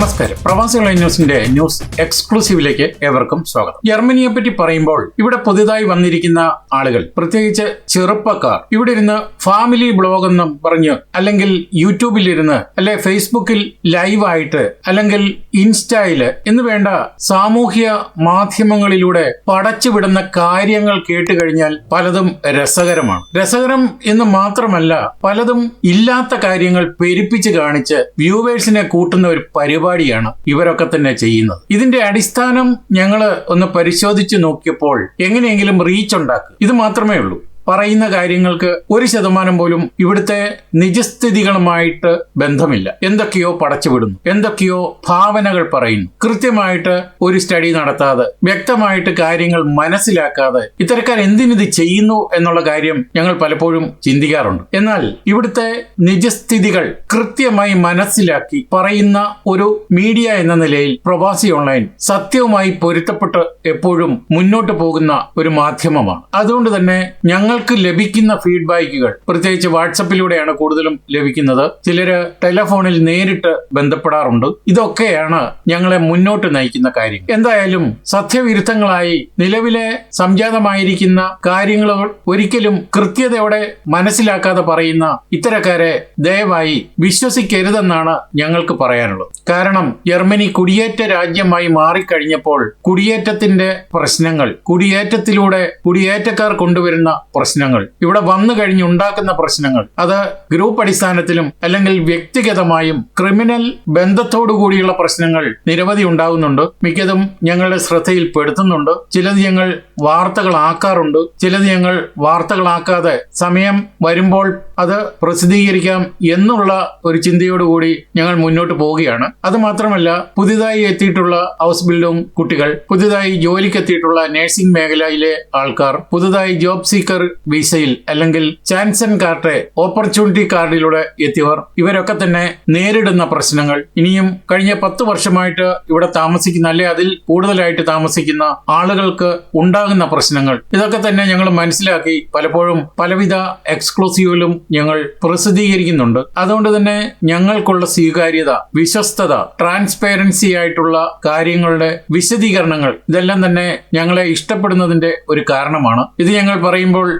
നമസ്കാരം. പ്രവാസികളെ ന്യൂസിന്റെ ന്യൂസ് എക്സ്ക്ലൂസീവിലേക്ക് ഏവർക്കും സ്വാഗതം. ജർമ്മനിയെ പറ്റി പറയുമ്പോൾ ഇവിടെ പുതിയതായി വന്നിരിക്കുന്ന ആളുകൾ പ്രത്യേകിച്ച് ചെറുപ്പക്കാർ ഇവിടെ ഇരുന്ന് ഫാമിലി ബ്ലോഗ് എന്ന് പറഞ്ഞ് അല്ലെങ്കിൽ യൂട്യൂബിൽ ഇരുന്ന് അല്ലെ ഫേസ്ബുക്കിൽ ലൈവായിട്ട് അല്ലെങ്കിൽ ഇൻസ്റ്റയിൽ എന്ന് വേണ്ട സാമൂഹ്യ മാധ്യമങ്ങളിലൂടെ പടച്ചുവിടുന്ന കാര്യങ്ങൾ കേട്ട് കഴിഞ്ഞാൽ പലതും രസകരമാണ്. രസകരം എന്ന് മാത്രമല്ല പലതും ഇല്ലാത്ത കാര്യങ്ങൾ പെരുപ്പിച്ച് കാണിച്ച് വ്യൂവേഴ്സിനെ കൂട്ടുന്ന ഒരു പരിപാടിയാണ് ഇവരൊക്കെ തന്നെ ചെയ്യുന്നത്. ഇതിന്റെ അടിസ്ഥാനം ഞങ്ങൾ ഒന്ന് പരിശോധിച്ച് നോക്കിയപ്പോൾ എങ്ങനെയെങ്കിലും റീച്ച് ഉണ്ടാക്കുക ഇത് മാത്രമേ ഉള്ളൂ. പറയുന്ന കാര്യങ്ങൾക്ക് ഒരു ശതമാനം പോലും ഇവിടുത്തെ നിജസ്ഥിതികളുമായിട്ട് ബന്ധമില്ല. എന്തൊക്കെയോ പടച്ചുവിടുന്നു. എന്തൊക്കെയോ ഭാവനകൾ പറയുന്നു. കൃത്യമായിട്ട് ഒരു സ്റ്റഡി നടത്താതെ വ്യക്തമായിട്ട് കാര്യങ്ങൾ മനസ്സിലാക്കാതെ ഇത്തരക്കാർ എന്തിനിത് ചെയ്യുന്നു എന്നുള്ള കാര്യം ഞങ്ങൾ പലപ്പോഴും ചിന്തിക്കാറുണ്ട്. എന്നാൽ ഇവിടുത്തെ നിജസ്ഥിതികൾ കൃത്യമായി മനസ്സിലാക്കി പറയുന്ന ഒരു മീഡിയ എന്ന നിലയിൽ പ്രവാസി ഓൺലൈൻ സത്യവുമായി പൊരുത്തപ്പെട്ട് എപ്പോഴും മുന്നോട്ട് പോകുന്ന ഒരു മാധ്യമമാണ്. അതുകൊണ്ട് തന്നെ ഞങ്ങൾക്ക് ലഭിക്കുന്ന ഫീഡ്ബാക്കുകൾ. പ്രത്യേകിച്ച് വാട്സപ്പിലൂടെയാണ് കൂടുതലും ലഭിക്കുന്നത്. ചിലര് ടെലഫോണിൽ നേരിട്ട് ബന്ധപ്പെടാറുണ്ട്. ഇതൊക്കെയാണ് ഞങ്ങളെ മുന്നോട്ട് നയിക്കുന്ന കാര്യം. എന്തായാലും സത്യവിരുദ്ധങ്ങളായി നിലവിലെ സംജാതമായിരിക്കുന്ന കാര്യങ്ങൾ ഒരിക്കലും കൃത്യതയോടെ മനസ്സിലാക്കാതെ പറയുന്ന ഇത്തരക്കാരെ ദയവായി വിശ്വസിക്കരുതെന്നാണ് ഞങ്ങൾക്ക് പറയാനുള്ളത്. കാരണം ജർമ്മനി കുടിയേറ്റ രാജ്യമായി മാറിക്കഴിഞ്ഞപ്പോൾ കുടിയേറ്റത്തിന്റെ പ്രശ്നങ്ങൾ കുടിയേറ്റത്തിലൂടെ കുടിയേറ്റക്കാർ കൊണ്ടുവരുന്ന പ്രശ്നങ്ങൾ. ഇവിടെ വന്നു കഴിഞ്ഞുണ്ടാക്കുന്ന പ്രശ്നങ്ങൾ. അത് ഗ്രൂപ്പ് അടിസ്ഥാനത്തിലും അല്ലെങ്കിൽ വ്യക്തിഗതമായും ക്രിമിനൽ ബന്ധത്തോടു കൂടിയുള്ള പ്രശ്നങ്ങൾ നിരവധി ഉണ്ടാകുന്നുണ്ട് മിക്കതും ഞങ്ങളുടെ ശ്രദ്ധയിൽ പെടുത്തുന്നുണ്ട് ചിലത് ഞങ്ങൾ വാർത്തകളാക്കാറുണ്ട് ചിലത് ഞങ്ങൾ വാർത്തകളാക്കാതെ സമയം വരുമ്പോൾ അത് പ്രസിദ്ധീകരിക്കാം എന്നുള്ള ഒരു ചിന്തയോടുകൂടി ഞങ്ങൾ മുന്നോട്ട് പോവുകയാണ്. അത് മാത്രമല്ല പുതിയതായി എത്തിയിട്ടുള്ള ഹൗസ് ബിൽഡിംഗ് കുട്ടികൾ പുതിയതായി ജോലിക്ക് എത്തിയിട്ടുള്ള നഴ്സിംഗ് മേഖലയിലെ ആൾക്കാർ പുതുതായി ജോബ് സീക്കർ വിസയിൽ അല്ലെങ്കിൽ ചാൻസൺ കാർഡ് ഓപ്പർച്യൂണിറ്റി കാർഡിലൂടെ എത്തിയവർ ഇവരൊക്കെ തന്നെ നേരിടുന്ന പ്രശ്നങ്ങൾ. ഇനിയും കഴിഞ്ഞ പത്ത് വർഷമായിട്ട് ഇവിടെ താമസിക്കുന്ന അല്ലെ അതിൽ കൂടുതലായിട്ട് താമസിക്കുന്ന ആളുകൾക്ക് ഉണ്ടാകുന്ന പ്രശ്നങ്ങൾ. ഇതൊക്കെ തന്നെ ഞങ്ങൾ മനസ്സിലാക്കി പലപ്പോഴും പലവിധ എക്സ്ക്ലൂസീവിലും ഞങ്ങൾ പ്രസിദ്ധീകരിക്കുന്നുണ്ട്. അതുകൊണ്ട് തന്നെ ഞങ്ങൾക്കുള്ള സ്വീകാര്യത വിശ്വസ്തത ട്രാൻസ്പെറൻസി ആയിട്ടുള്ള കാര്യങ്ങളുടെ വിശദീകരണങ്ങൾ ഇതെല്ലാം തന്നെ ഞങ്ങളെ ഇഷ്ടപ്പെടുന്നതിന്റെ ഒരു കാരണമാണ്. ഇത് ഞങ്ങൾ പറയുമ്പോൾ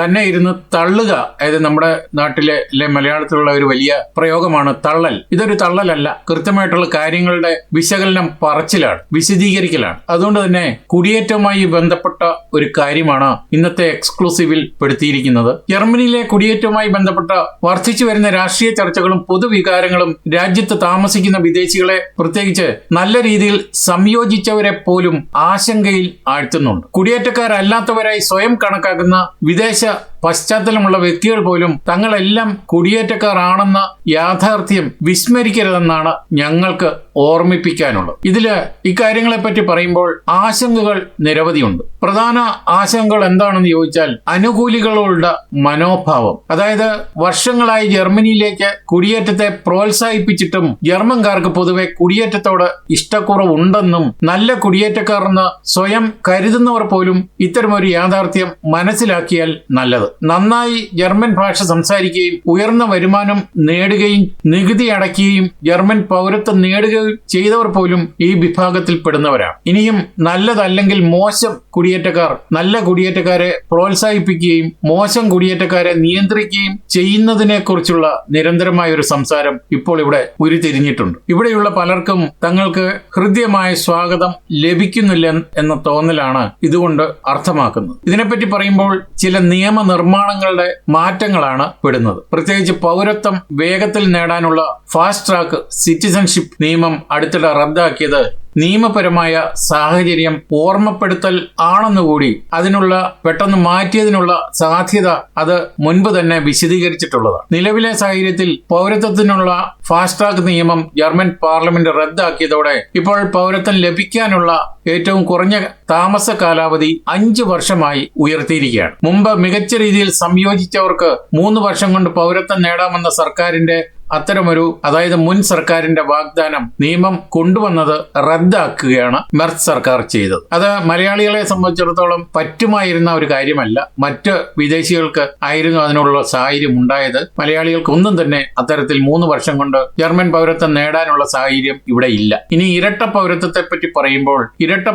തന്നെ ഇരുന്ന് തള്ളുക. അതായത് നമ്മുടെ നാട്ടിലെ അല്ലെ മലയാളത്തിലുള്ള ഒരു വലിയ പ്രയോഗമാണ് തള്ളൽ. ഇതൊരു തള്ളലല്ല. കൃത്യമായിട്ടുള്ള കാര്യങ്ങളുടെ വിശകലനം പറച്ചിലാണ് വിശദീകരിക്കലാണ്. അതുകൊണ്ട് തന്നെ കുടിയേറ്റവുമായി ബന്ധപ്പെട്ട ഒരു കാര്യമാണ് ഇന്നത്തെ എക്സ്ക്ലൂസീവിൽ പെടുത്തിയിരിക്കുന്നത്. ജർമ്മനിയിലെ കുടിയേറ്റവുമായി ബന്ധപ്പെട്ട വർദ്ധിച്ചു വരുന്ന രാഷ്ട്രീയ ചർച്ചകളും പൊതുവികാരങ്ങളും രാജ്യത്ത് താമസിക്കുന്ന വിദേശികളെ പ്രത്യേകിച്ച് നല്ല രീതിയിൽ സംയോജിച്ചവരെ പോലും ആശങ്കയിൽ ആഴ്ത്തുന്നുണ്ട്. കുടിയേറ്റക്കാരല്ലാത്തവരായി സ്വയം കണക്കാക്കുന്ന വിദേശ した。പശ്ചാത്തലമുള്ള വ്യക്തികൾ പോലും തങ്ങളെല്ലാം കുടിയേറ്റക്കാരാണെന്ന യാഥാർത്ഥ്യം വിസ്മരിക്കരുതെന്നാണ് ഞങ്ങൾക്ക് ഓർമ്മിപ്പിക്കാനുള്ളത്. ഇതിൽ ഇക്കാര്യങ്ങളെപ്പറ്റി പറയുമ്പോൾ ആശങ്കകൾ നിരവധിയുണ്ട്. പ്രധാന ആശങ്കകൾ എന്താണെന്ന് ചോദിച്ചാൽ അനുകൂലികളുടെ മനോഭാവം. അതായത് വർഷങ്ങളായി ജർമ്മനിയിലേക്ക് കുടിയേറ്റത്തെ പ്രോത്സാഹിപ്പിച്ചിട്ടും ജർമ്മൻകാർക്ക് പൊതുവെ കുടിയേറ്റത്തോട് ഇഷ്ടക്കുറവുണ്ടെന്നും നല്ല കുടിയേറ്റക്കാരെന്ന് സ്വയം കരുതുന്നവർ പോലും ഇത്തരമൊരു യാഥാർത്ഥ്യം മനസ്സിലാക്കിയാൽ നല്ലത്. നന്നായി ജർമ്മൻ ഭാഷ സംസാരിക്കുകയും ഉയർന്ന വരുമാനം നേടുകയും നികുതി അടയ്ക്കുകയും ജർമ്മൻ പൗരത്വം നേടുകയും ചെയ്തവർ പോലും ഈ വിഭാഗത്തിൽ പെടുന്നവരാണ്. ഇനിയും നല്ലതല്ലെങ്കിൽ മോശം കുടിയേറ്റക്കാർ നല്ല കുടിയേറ്റക്കാരെ പ്രോത്സാഹിപ്പിക്കുകയും മോശം കുടിയേറ്റക്കാരെ നിയന്ത്രിക്കുകയും ചെയ്യുന്നതിനെ കുറിച്ചുള്ള നിരന്തരമായ ഒരു സംസാരം ഇപ്പോൾ ഇവിടെ ഉരുത്തിരിഞ്ഞിട്ടുണ്ട്. ഇവിടെയുള്ള പലർക്കും തങ്ങൾക്ക് ഹൃദ്യമായ സ്വാഗതം ലഭിക്കുന്നില്ല എന്ന തോന്നലാണ് ഇതുകൊണ്ട് അർത്ഥമാക്കുന്നത്. ഇതിനെപ്പറ്റി പറയുമ്പോൾ ചില നിയമ നിർമ്മാണങ്ങളുടെ മാറ്റങ്ങളാണ് പെടുന്നത്. പ്രത്യേകിച്ച് പൗരത്വം വേഗത്തിൽ നേടാനുള്ള ഫാസ്റ്റ് ട്രാക്ക് സിറ്റിസൺഷിപ്പ് നിയമം അടുത്തിടെ റദ്ദാക്കിയത് നിയമപരമായ സാഹചര്യം ഓർമ്മപ്പെടുത്തൽ ആണെന്നുകൂടി അതിനുള്ള പെട്ടെന്ന് മാറ്റിയതിനുള്ള സാധ്യത അത് മുൻപ് തന്നെ വിശദീകരിച്ചിട്ടുള്ളതാണ് നിലവിലെ സാഹചര്യത്തിൽ പൗരത്വത്തിനുള്ള ഫാസ്റ്റ് ട്രാക്ക് നിയമം ജർമ്മൻ പാർലമെന്റ് റദ്ദാക്കിയതോടെ ഇപ്പോൾ പൗരത്വം ലഭിക്കാനുള്ള ഏറ്റവും കുറഞ്ഞ താമസ കാലാവധി അഞ്ചു വർഷമായി ഉയർത്തിയിരിക്കുകയാണ്. മുമ്പ് മികച്ച രീതിയിൽ സംയോജിച്ചവർക്ക് മൂന്ന് വർഷം കൊണ്ട് പൗരത്വം നേടാമെന്ന സർക്കാരിന്റെ അത്തരമൊരു അതായത് മുൻ സർക്കാരിന്റെ വാഗ്ദാനം നിയമം കൊണ്ടുവന്നത് റദ്ദാക്കുകയാണ് മെർത്ത് സർക്കാർ ചെയ്തത്. അത് മലയാളികളെ സംബന്ധിച്ചിടത്തോളം പറ്റുമായിരുന്ന ഒരു കാര്യമല്ല. മറ്റ് വിദേശികൾക്ക് ആയിരുന്നു അതിനുള്ള സാഹചര്യം ഉണ്ടായത്. മലയാളികൾക്ക് ഒന്നും തന്നെ അത്തരത്തിൽ മൂന്ന് വർഷം കൊണ്ട് ജർമ്മൻ പൗരത്വം നേടാനുള്ള സാഹചര്യം ഇവിടെ ഇല്ല. ഇനി ഇരട്ട പൗരത്വത്തെ പറ്റി പറയുമ്പോൾ ഇരട്ട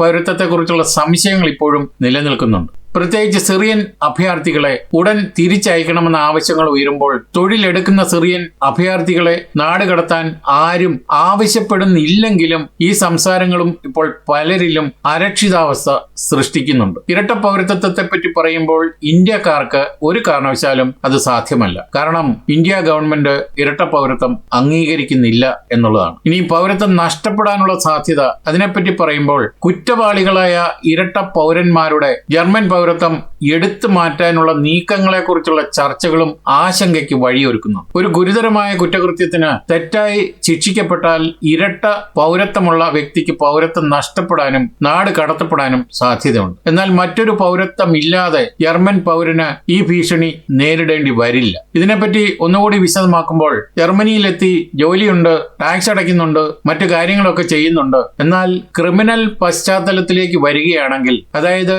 പൗരത്വത്തെക്കുറിച്ചുള്ള സംശയങ്ങൾ ഇപ്പോഴും നിലനിൽക്കുന്നുണ്ട്. പ്രത്യേകിച്ച് സിറിയൻ അഭയാർത്ഥികളെ ഉടൻ തിരിച്ചയക്കണമെന്ന ആവശ്യങ്ങൾ ഉയരുമ്പോൾ തൊഴിലെടുക്കുന്ന സിറിയൻ അഭയാർത്ഥികളെ നാട് കടത്താൻ ആരും ആവശ്യപ്പെടുന്നില്ലെങ്കിലും ഈ സംസാരങ്ങളും ഇപ്പോൾ പലരിലും അരക്ഷിതാവസ്ഥ സൃഷ്ടിക്കുന്നുണ്ട്. ഇരട്ട പൗരത്വത്തെ പറ്റി പറയുമ്പോൾ ഇന്ത്യക്കാർക്ക് ഒരു കാരണവശാലും അത് സാധ്യമല്ല. കാരണം ഇന്ത്യ ഗവൺമെന്റ് ഇരട്ട പൗരത്വം അംഗീകരിക്കുന്നില്ല എന്നുള്ളതാണ്. ഇനി പൗരത്വം നഷ്ടപ്പെടാനുള്ള സാധ്യത അതിനെപ്പറ്റി പറയുമ്പോൾ കുറ്റവാളികളായ ഇരട്ട പൗരന്മാരുടെ ജർമ്മൻ പൗരത്വം എടുത്തു മാറ്റാനുള്ള നീക്കങ്ങളെക്കുറിച്ചുള്ള ചർച്ചകളും ആശങ്കയ്ക്ക് വഴിയൊരുക്കുന്നു. ഒരു ഗുരുതരമായ കുറ്റകൃത്യത്തിന് തെറ്റായി ശിക്ഷിക്കപ്പെട്ടാൽ ഇരട്ട പൗരത്വമുള്ള വ്യക്തിക്ക് പൗരത്വം നഷ്ടപ്പെടാനും നാട് കടത്തപ്പെടാനും സാധ്യതയുണ്ട്. എന്നാൽ മറ്റൊരു പൗരത്വം ഇല്ലാതെ ജർമ്മൻ പൗരന് ഈ ഭീഷണി നേരിടേണ്ടി വരില്ല. ഇതിനെപ്പറ്റി ഒന്നുകൂടി വിശദമാക്കുമ്പോൾ ജർമ്മനിയിലെത്തി ജോലിയുണ്ട് ടാക്സ് അടയ്ക്കുന്നുണ്ട് മറ്റു കാര്യങ്ങളൊക്കെ ചെയ്യുന്നുണ്ട്. എന്നാൽ ക്രിമിനൽ പശ്ചാത്തലത്തിലേക്ക് വരികയാണെങ്കിൽ അതായത്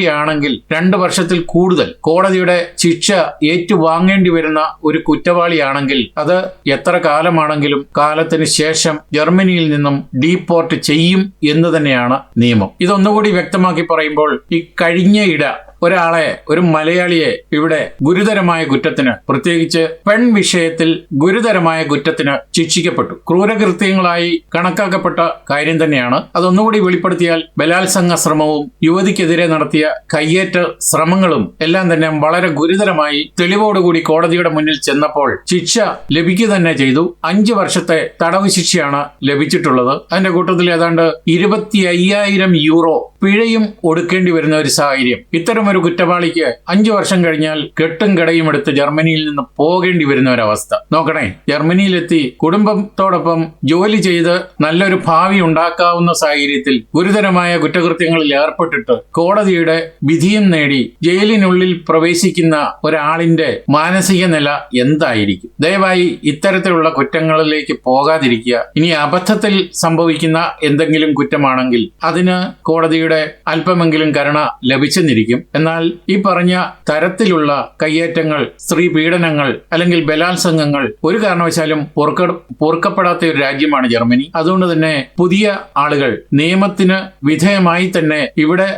ശിക്ഷിക്കപ്പെടുകയാണെങ്കിൽ രണ്ട് വർഷത്തിൽ കൂടുതൽ കോടതിയുടെ ശിക്ഷ ഏറ്റുവാങ്ങേണ്ടി വരുന്ന ഒരു കുറ്റവാളിയാണെങ്കിൽ അത് എത്ര കാലമാണെങ്കിലും കാലത്തിന് ശേഷം ജർമ്മനിയിൽ നിന്നും ഡീപ്പോർട്ട് ചെയ്യും എന്ന് തന്നെയാണ് നിയമം. ഇതൊന്നുകൂടി വ്യക്തമാക്കി പറയുമ്പോൾ ഈ കഴിഞ്ഞ ഇട ഒരാളെ ഒരു മലയാളിയെ ഇവിടെ ഗുരുതരമായ കുറ്റത്തിന് പ്രത്യേകിച്ച് പെൺ വിഷയത്തിൽ ഗുരുതരമായ കുറ്റത്തിന് ശിക്ഷിക്കപ്പെട്ടു. ക്രൂരകൃത്യങ്ങളായി കണക്കാക്കപ്പെട്ട കാര്യം തന്നെയാണ്. അതൊന്നുകൂടി വെളിപ്പെടുത്തിയാൽ ബലാത്സംഗ ശ്രമവും യുവതിക്കെതിരെ നടത്തിയ കയ്യേറ്റ ശ്രമങ്ങളും എല്ലാം തന്നെ വളരെ ഗുരുതരമായി തെളിവോടുകൂടി കോടതിയുടെ മുന്നിൽ ചെന്നപ്പോൾ ശിക്ഷ ലഭിക്കുക തന്നെ ചെയ്തു. അഞ്ചു വർഷത്തെ തടവ് ശിക്ഷയാണ് ലഭിച്ചിട്ടുള്ളത്. അതിന്റെ കൂട്ടത്തിൽ ഏതാണ്ട് ഇരുപത്തി അയ്യായിരം യൂറോ പിഴയും ഒടുക്കേണ്ടി വരുന്ന ഒരു സാഹചര്യം. ഇത്തരം ഒരു കുറ്റവാളിക്ക് അഞ്ചു വർഷം കഴിഞ്ഞാൽ കെട്ടും കടയും എടുത്ത് ജർമ്മനിയിൽ നിന്ന് പോകേണ്ടി വരുന്ന ഒരവസ്ഥ നോക്കണേ ജർമ്മനിയിലെത്തി കുടുംബത്തോടൊപ്പം ജോലി ചെയ്ത് നല്ലൊരു ഭാവി ഉണ്ടാക്കാവുന്ന സാഹചര്യത്തിൽ ഗുരുതരമായ കുറ്റകൃത്യങ്ങളിൽ ഏർപ്പെട്ടിട്ട് കോടതിയുടെ വിധിയും നേടി ജയിലിനുള്ളിൽ പ്രവേശിക്കുന്ന ഒരാളിന്റെ മാനസിക നില എന്തായിരിക്കും? ദയവായി ഇത്തരത്തിലുള്ള കുറ്റങ്ങളിലേക്ക് പോകാതിരിക്കുക. ഇനി അബദ്ധത്തിൽ സംഭവിക്കുന്ന എന്തെങ്കിലും കുറ്റമാണെങ്കിൽ അതിന് കോടതിയുടെ അല്പമെങ്കിലും കരുണ ലഭിച്ചെന്നിരിക്കും. എന്നാൽ ഈ പറഞ്ഞ തരത്തിലുള്ള കയ്യേറ്റങ്ങൾ സ്ത്രീ പീഡനങ്ങൾ അല്ലെങ്കിൽ ബലാത്സംഗങ്ങൾ ഒരു കാരണവശാലും പൊറുക്ക പൊറുക്കപ്പെടാത്ത ഒരു രാജ്യമാണ് ജർമ്മനി. അതുകൊണ്ട് തന്നെ പുതിയ ആളുകൾ നിയമത്തിന് വിധേയമായി തന്നെ ഇവിടെ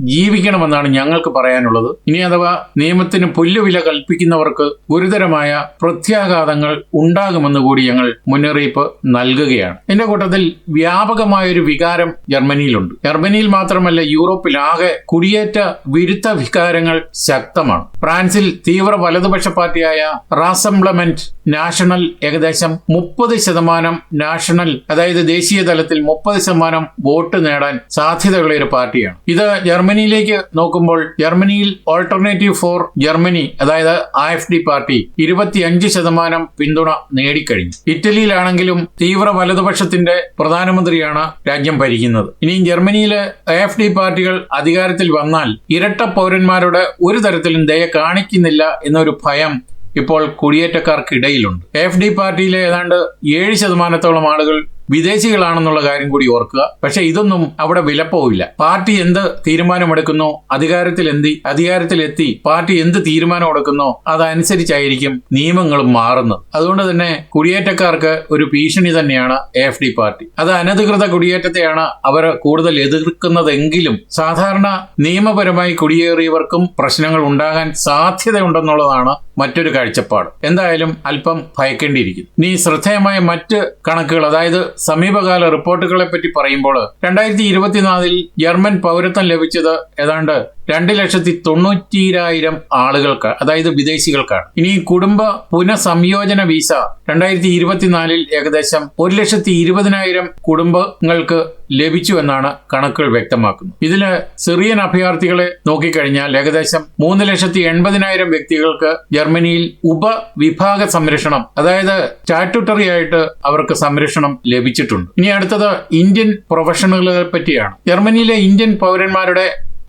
ജീവിക്കണമെന്നാണ് ഞങ്ങൾക്ക് പറയാനുള്ളത്. ഇനി അഥവാ നിയമത്തിന് പുല്ലുവില കൽപ്പിക്കുന്നവർക്ക് ഗുരുതരമായ പ്രത്യാഘാതങ്ങൾ ഉണ്ടാകുമെന്ന് കൂടി ഞങ്ങൾ മുന്നറിയിപ്പ് നൽകുകയാണ്. എന്റെ കൂട്ടത്തിൽ വ്യാപകമായൊരു വികാരം ജർമ്മനിയിലുണ്ട്. ജർമ്മനിയിൽ മാത്രമല്ല യൂറോപ്പിലാകെ കുടിയേറ്റ വിരുദ്ധ വികാരങ്ങൾ ശക്തമാണ്. ഫ്രാൻസിൽ തീവ്ര വലതുപക്ഷ പാർട്ടിയായ റാസംബ്ലമെന്റ് നാഷണൽ ഏകദേശം മുപ്പത് ശതമാനം നാഷണൽ അതായത് ദേശീയ തലത്തിൽ മുപ്പത് ശതമാനം വോട്ട് നേടാൻ സാധ്യതയുള്ള ഒരു പാർട്ടിയാണ്. ഇത് ജർമ്മനിയിലേക്ക് നോക്കുമ്പോൾ ജർമ്മനിയിൽ ഓൾട്ടർനേറ്റീവ് ഫോർ ജർമ്മനി അതായത് ആ എഫ് ഡി പാർട്ടി ഇരുപത്തിയഞ്ച് ശതമാനം പിന്തുണ നേടിക്കഴിഞ്ഞു. ഇറ്റലിയിലാണെങ്കിലും തീവ്ര വലതുപക്ഷത്തിന്റെ പ്രധാനമന്ത്രിയാണ് രാജ്യം ഭരിക്കുന്നത്. ഇനിയും ജർമ്മനിയിലെ എ എഫ് ഡി പാർട്ടികൾ അധികാരത്തിൽ വന്നാൽ ഇരട്ട പൗരന്മാരുടെ ഒരു തരത്തിലും ദയ കാണിക്കുന്നില്ല എന്നൊരു ഭയം ഇപ്പോൾ കുടിയേറ്റക്കാർക്കിടയിലുണ്ട്. എഫ് ഡി പാർട്ടിയിലെ ഏതാണ്ട് ഏഴ് ശതമാനത്തോളം ആളുകൾ വിദേശികളാണെന്നുള്ള കാര്യം കൂടി ഓർക്കുക. പക്ഷെ ഇതൊന്നും അവിടെ വിലപ്പോവില്ല. പാർട്ടി എന്ത് തീരുമാനമെടുക്കുന്നോ അധികാരത്തിൽ എന്തി അധികാരത്തിലെത്തി പാർട്ടി എന്ത് തീരുമാനം എടുക്കുന്നോ അതനുസരിച്ചായിരിക്കും നിയമങ്ങളും മാറുന്നത്. അതുകൊണ്ട് തന്നെ കുടിയേറ്റക്കാർക്ക് ഒരു ഭീഷണി തന്നെയാണ് എഫ് ഡി പാർട്ടി. അത് അനധികൃത കുടിയേറ്റത്തെയാണ് അവർ കൂടുതൽ എതിർക്കുന്നതെങ്കിലും സാധാരണ നിയമപരമായി കുടിയേറിയവർക്കും പ്രശ്നങ്ങൾ ഉണ്ടാകാൻ സാധ്യതയുണ്ടെന്നുള്ളതാണ് മറ്റൊരു കാഴ്ചപ്പാട്. എന്തായാലും അല്പം ഭയക്കേണ്ടിയിരിക്കുന്നു. ഇനി ശ്രദ്ധേയമായ മറ്റ് കണക്കുകൾ അതായത് സമീപകാല റിപ്പോർട്ടുകളെ പറ്റി പറയുമ്പോൾ രണ്ടായിരത്തി ഇരുപത്തിനാലിൽ ജർമ്മൻ പൗരത്വം ലഭിച്ചത് ഏതാണ്ട് രണ്ട് ലക്ഷത്തി തൊണ്ണൂറ്റിരായിരം ആളുകൾക്ക് അതായത് വിദേശികൾക്കാണ്. ഇനി കുടുംബ പുനഃസംയോജന വിസ രണ്ടായിരത്തി ഇരുപത്തിനാലിൽ ഏകദേശം ഒരു ലക്ഷത്തി ഇരുപതിനായിരം കുടുംബങ്ങൾക്ക് ലഭിച്ചു എന്നാണ് കണക്കുകൾ വ്യക്തമാക്കുന്നത്. ഇതിൽ സിറിയൻ അഭയാർത്ഥികളെ നോക്കിക്കഴിഞ്ഞാൽ ഏകദേശം മൂന്ന് ലക്ഷത്തി എൺപതിനായിരം വ്യക്തികൾക്ക് ജർമ്മനിയിൽ ഉപവിഭാഗ സംരക്ഷണം അതായത് സ്റ്റാറ്റ്യൂട്ടറി ആയിട്ട് അവർക്ക് സംരക്ഷണം ലഭിച്ചിട്ടുണ്ട്. ഇനി അടുത്തത് ഇന്ത്യൻ പ്രൊഫഷണലുകളെ പറ്റിയാണ്. ജർമ്മനിയിലെ ഇന്ത്യൻ പൗരന്മാരുടെ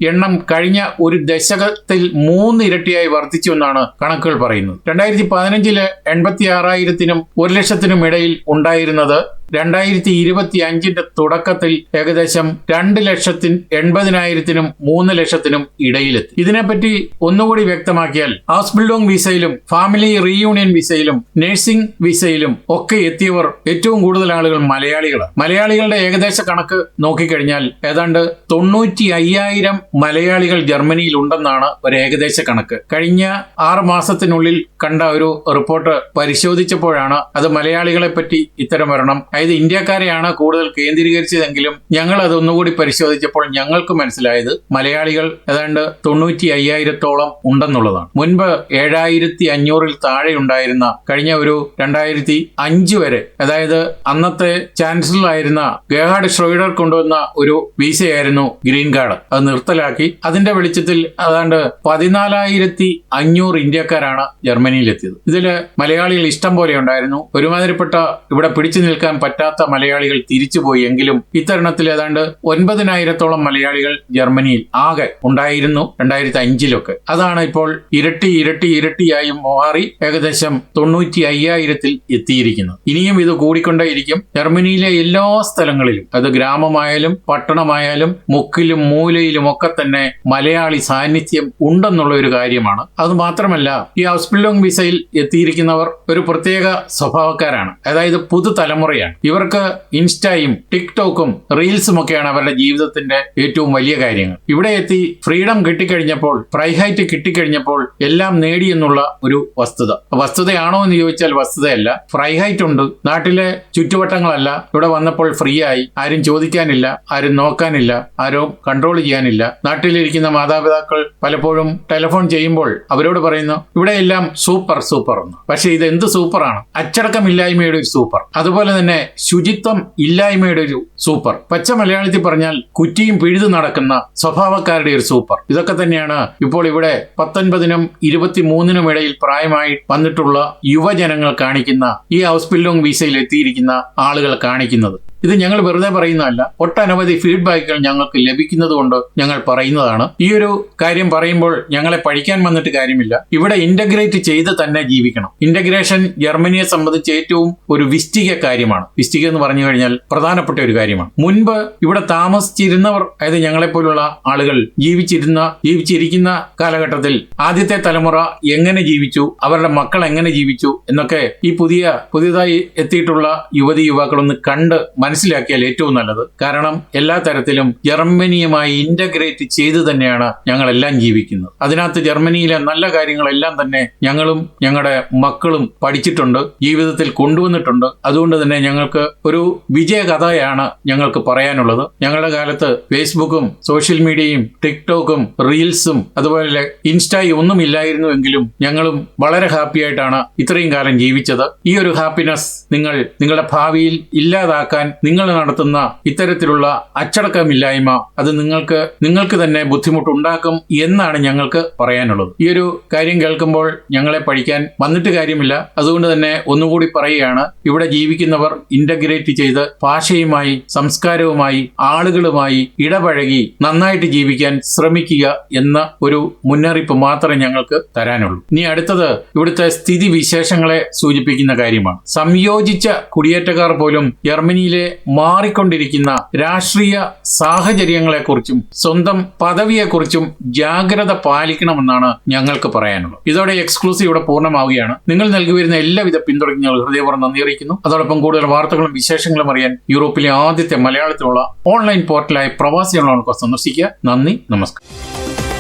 എണ്ണം കഴിഞ്ഞ ഒരു ദശകത്തിൽ മൂന്ന് ഇരട്ടിയായി വർദ്ധിച്ചു എന്നാണ് കണക്കുകൾ പറയുന്നത്. രണ്ടായിരത്തി പതിനഞ്ചിൽ എൺപത്തി ആറായിരത്തിനും ഒരു ലക്ഷത്തിനും ഇടയിൽ ഉണ്ടായിരുന്നത് രണ്ടായിരത്തി ഇരുപത്തി അഞ്ചിന്റെ തുടക്കത്തിൽ ഏകദേശം രണ്ട് ലക്ഷത്തിന് എൺപതിനായിരത്തിനും മൂന്ന് ലക്ഷത്തിനും ഇടയിലെത്തി. ഇതിനെപ്പറ്റി ഒന്നുകൂടി വ്യക്തമാക്കിയാൽ ഹൗസ് ബിൽഡിംഗ് വിസയിലും ഫാമിലി റീയൂണിയൻ വിസയിലും നഴ്സിംഗ് വിസയിലും ഒക്കെ എത്തിയവർ ഏറ്റവും കൂടുതൽ ആളുകൾ മലയാളികളാണ്. മലയാളികളുടെ ഏകദേശ കണക്ക് നോക്കിക്കഴിഞ്ഞാൽ ഏതാണ്ട് തൊണ്ണൂറ്റി അയ്യായിരം മലയാളികൾ ജർമ്മനിയിൽ ഉണ്ടെന്നാണ് ഒരു ഏകദേശ കണക്ക്. കഴിഞ്ഞ ആറ് മാസത്തിനുള്ളിൽ കണ്ട ഒരു റിപ്പോർട്ട് പരിശോധിച്ചപ്പോഴാണ് അത് മലയാളികളെ പറ്റി ഇത്തരം വരണം അതായത് ഇന്ത്യക്കാരെയാണ് കൂടുതൽ കേന്ദ്രീകരിച്ചതെങ്കിലും ഞങ്ങൾ അതൊന്നുകൂടി പരിശോധിച്ചപ്പോൾ ഞങ്ങൾക്ക് മനസ്സിലായത് മലയാളികൾ ഏതാണ്ട് തൊണ്ണൂറ്റി അയ്യായിരത്തോളം ഉണ്ടെന്നുള്ളതാണ്. മുൻപ് ഏഴായിരത്തി അഞ്ഞൂറിൽ താഴെ ഉണ്ടായിരുന്ന കഴിഞ്ഞ ഒരു രണ്ടായിരത്തി അഞ്ച് വരെ അതായത് അന്നത്തെ ചാൻസലർ ആയിരുന്ന ഗേഹാഡ് ഷ്രോയിഡർ കൊണ്ടുവന്ന ഒരു വിസയായിരുന്നു ഗ്രീൻ കാർഡ്. അത് നിർത്തലാക്കി. അതിന്റെ വെളിച്ചത്തിൽ ഏതാണ്ട് പതിനാലായിരത്തി അഞ്ഞൂറ് ഇന്ത്യക്കാരാണ് ജർമ്മനിയിലെത്തിയത്. ഇതിൽ മലയാളികൾ ഇഷ്ടം പോലെ ഉണ്ടായിരുന്നു. ഒരുമാതിരിപ്പെട്ട ഇവിടെ പിടിച്ചു നിൽക്കാൻ പറ്റാത്ത മലയാളികൾ തിരിച്ചുപോയി എങ്കിലും ഇത്തരണത്തിൽ ഏതാണ്ട് ഒൻപതിനായിരത്തോളം മലയാളികൾ ജർമ്മനിയിൽ ആകെ ഉണ്ടായിരുന്നു രണ്ടായിരത്തി അഞ്ചിലൊക്കെ അതാണ് ഇപ്പോൾ ഇരട്ടി ഇരട്ടി ഇരട്ടിയായി മാറി ഏകദേശം തൊണ്ണൂറ്റി അയ്യായിരത്തിൽ എത്തിയിരിക്കുന്നത്. ഇനിയും ഇത് കൂടിക്കൊണ്ടേയിരിക്കും. ജർമ്മനിയിലെ എല്ലാ സ്ഥലങ്ങളിലും അത് ഗ്രാമമായാലും പട്ടണമായാലും മുക്കിലും മൂലയിലും ഒക്കെ തന്നെ മലയാളി സാന്നിധ്യം ഉണ്ടെന്നുള്ള ഒരു കാര്യമാണ്. അത് മാത്രമല്ല ഈ ഹൗസ്ബിൽഡോങ് വിസയിൽ എത്തിയിരിക്കുന്നവർ ഒരു പ്രത്യേക സ്വഭാവക്കാരാണ്. അതായത് പുതുതലമുറയാണ്. ഇവർക്ക് ഇൻസ്റ്റയും ടിക്ടോക്കും റീൽസും ഒക്കെയാണ് അവരുടെ ജീവിതത്തിന്റെ ഏറ്റവും വലിയ കാര്യങ്ങൾ. ഇവിടെ എത്തി ഫ്രീഡം കിട്ടിക്കഴിഞ്ഞപ്പോൾ ഫ്രൈഹൈറ്റ് കിട്ടിക്കഴിഞ്ഞപ്പോൾ എല്ലാം നേടി എന്നുള്ള ഒരു വസ്തുത. വസ്തുതയാണോ എന്ന് ചോദിച്ചാൽ വസ്തുതയല്ല. ഫ്രൈഹൈറ്റ് ഉണ്ട്. നാട്ടിലെ ചുറ്റുവട്ടങ്ങളല്ല. ഇവിടെ വന്നപ്പോൾ ഫ്രീ ആയി ആരും ചോദിക്കാനില്ല. ആരും നോക്കാനില്ല. ആരും കൺട്രോൾ ചെയ്യാനില്ല. നാട്ടിലിരിക്കുന്ന മാതാപിതാക്കൾ പലപ്പോഴും ടെലിഫോൺ ചെയ്യുമ്പോൾ അവരോട് പറയുന്നു ഇവിടെ എല്ലാം സൂപ്പർ സൂപ്പർ എന്ന്. പക്ഷെ ഇത് എന്ത് സൂപ്പറാണ് അച്ചടക്കമില്ലായ്മയുടെ ഒരു സൂപ്പർ അതുപോലെ തന്നെ ശുചിത്വം ഇല്ലായ്മയുടെ ഒരു സൂപ്പർ. പച്ച മലയാളത്തിൽ പറഞ്ഞാൽ കുറ്റിയും പിഴുതു നടക്കുന്ന സ്വഭാവക്കാരുടെ ഒരു സൂപ്പർ. ഇതൊക്കെ തന്നെയാണ് ഇപ്പോൾ ഇവിടെ പത്തൊൻപതിനും ഇരുപത്തിമൂന്നിനും ഇടയിൽ പ്രായമായി വന്നിട്ടുള്ള യുവജനങ്ങൾ കാണിക്കുന്ന ഈ ഹൗസ് ബിൽഡിംഗ് വിസയിൽ എത്തിയിരിക്കുന്ന ആളുകൾ കാണിക്കുന്നത്. ഇത് ഞങ്ങൾ വെറുതെ പറയുന്നതല്ല. ഒട്ടനവധി ഫീഡ്ബാക്കുകൾ ഞങ്ങൾക്ക് ലഭിക്കുന്നത് കൊണ്ട് ഞങ്ങൾ പറയുന്നതാണ്. ഈ ഒരു കാര്യം പറയുമ്പോൾ ഞങ്ങളെ പഠിക്കാൻ വന്നിട്ട് കാര്യമില്ല. ഇവിടെ ഇന്റഗ്രേറ്റ് ചെയ്ത് തന്നെ ജീവിക്കണം. ഇന്റഗ്രേഷൻ ജർമ്മനിയെ സംബന്ധിച്ച് ഏറ്റവും ഒരു വിസ്തിക കാര്യമാണ്. വിസ്തിക എന്ന് പറഞ്ഞു കഴിഞ്ഞാൽ പ്രധാനപ്പെട്ട ഒരു കാര്യമാണ്. മുൻപ് ഇവിടെ താമസിച്ചിരുന്നവർ അതായത് ഞങ്ങളെപ്പോലുള്ള ആളുകൾ ജീവിച്ചിരുന്ന ജീവിച്ചിരിക്കുന്ന കാലഘട്ടത്തിൽ ആദ്യത്തെ തലമുറ എങ്ങനെ ജീവിച്ചു അവരുടെ മക്കൾ എങ്ങനെ ജീവിച്ചു എന്നൊക്കെ ഈ പുതിയ പുതിയതായി എത്തിയിട്ടുള്ള യുവതി യുവാക്കളൊന്ന് കണ്ട് മനസ്സിലാക്കിയാൽ ഏറ്റവും നല്ലത്. കാരണം എല്ലാ തരത്തിലും ജർമ്മനിയുമായി ഇന്റഗ്രേറ്റ് ചെയ്ത് തന്നെയാണ് ഞങ്ങളെല്ലാം ജീവിക്കുന്നത്. അതിനകത്ത് ജർമ്മനിയിലെ നല്ല കാര്യങ്ങളെല്ലാം തന്നെ ഞങ്ങളും ഞങ്ങളുടെ മക്കളും പഠിച്ചിട്ടുണ്ട് ജീവിതത്തിൽ കൊണ്ടുവന്നിട്ടുണ്ട്. അതുകൊണ്ട് തന്നെ ഞങ്ങൾക്ക് ഒരു വിജയകഥയാണ് ഞങ്ങൾക്ക് പറയാനുള്ളത്. ഞങ്ങളുടെ കാലത്ത് ഫേസ്ബുക്കും സോഷ്യൽ മീഡിയയും ടിക്ടോക്കും റീൽസും അതുപോലെ ഇൻസ്റ്റായും ഒന്നും ഇല്ലായിരുന്നു എങ്കിലും ഞങ്ങളും വളരെ ഹാപ്പി ആയിട്ടാണ് ഇത്രയും കാലം ജീവിച്ചത്. ഈ ഒരു ഹാപ്പിനെസ് നിങ്ങൾ നിങ്ങളുടെ ഭാവിയിൽ ഇല്ലാതാക്കാൻ നിങ്ങൾ നടത്തുന്ന ഇത്തരത്തിലുള്ള അച്ചടക്കമില്ലായ്മ അത് നിങ്ങൾക്ക് നിങ്ങൾക്ക് തന്നെ ബുദ്ധിമുട്ടുണ്ടാക്കും എന്നാണ് ഞങ്ങൾക്ക് പറയാനുള്ളത്. ഈ ഒരു കാര്യം കേൾക്കുമ്പോൾ ഞങ്ങളെ പഠിക്കാൻ വന്നിട്ട് കാര്യമില്ല. അതുകൊണ്ട് തന്നെ ഒന്നുകൂടി പറയുകയാണ് ഇവിടെ ജീവിക്കുന്നവർ ഇന്റഗ്രേറ്റ് ചെയ്ത് ഭാഷയുമായി സംസ്കാരവുമായി ആളുകളുമായി ഇടപഴകി നന്നായിട്ട് ജീവിക്കാൻ ശ്രമിക്കുക എന്ന ഒരു മുന്നറിയിപ്പ് മാത്രമേ ഞങ്ങൾക്ക് തരാനുള്ളൂ. ഇനി അടുത്തത് ഇവിടുത്തെ സ്ഥിതി വിശേഷങ്ങളെ സൂചിപ്പിക്കുന്ന കാര്യമാണ്. സംയോജിച്ച കുടിയേറ്റക്കാർ പോലും ജർമ്മനിയിലെ മാറിക്കൊണ്ടിരിക്കുന്ന രാഷ്ട്രീയ സാഹചര്യങ്ങളെക്കുറിച്ചും സ്വന്തം പദവിയെക്കുറിച്ചും ജാഗ്രത പാലിക്കണമെന്നാണ് ഞങ്ങൾക്ക് പറയാനുള്ളത്. ഇതോടെ എക്സ്ക്ലൂസീവ് ഇവിടെ പൂർണമാവുകയാണ്. നിങ്ങൾ നൽകി വരുന്ന എല്ലാവിധ പിന്തുണയ്ക്കും ഞങ്ങൾ ഹൃദയപൂർവം നന്ദി അറിയിക്കുന്നു. അതോടൊപ്പം കൂടുതൽ വാർത്തകളും വിശേഷങ്ങളും അറിയാൻ യൂറോപ്പിലെ ആദ്യത്തെ മലയാളത്തിലുള്ള ഓൺലൈൻ പോർട്ടലായ പ്രവാസി സന്ദർശിക്കുക. നന്ദി നമസ്കാരം.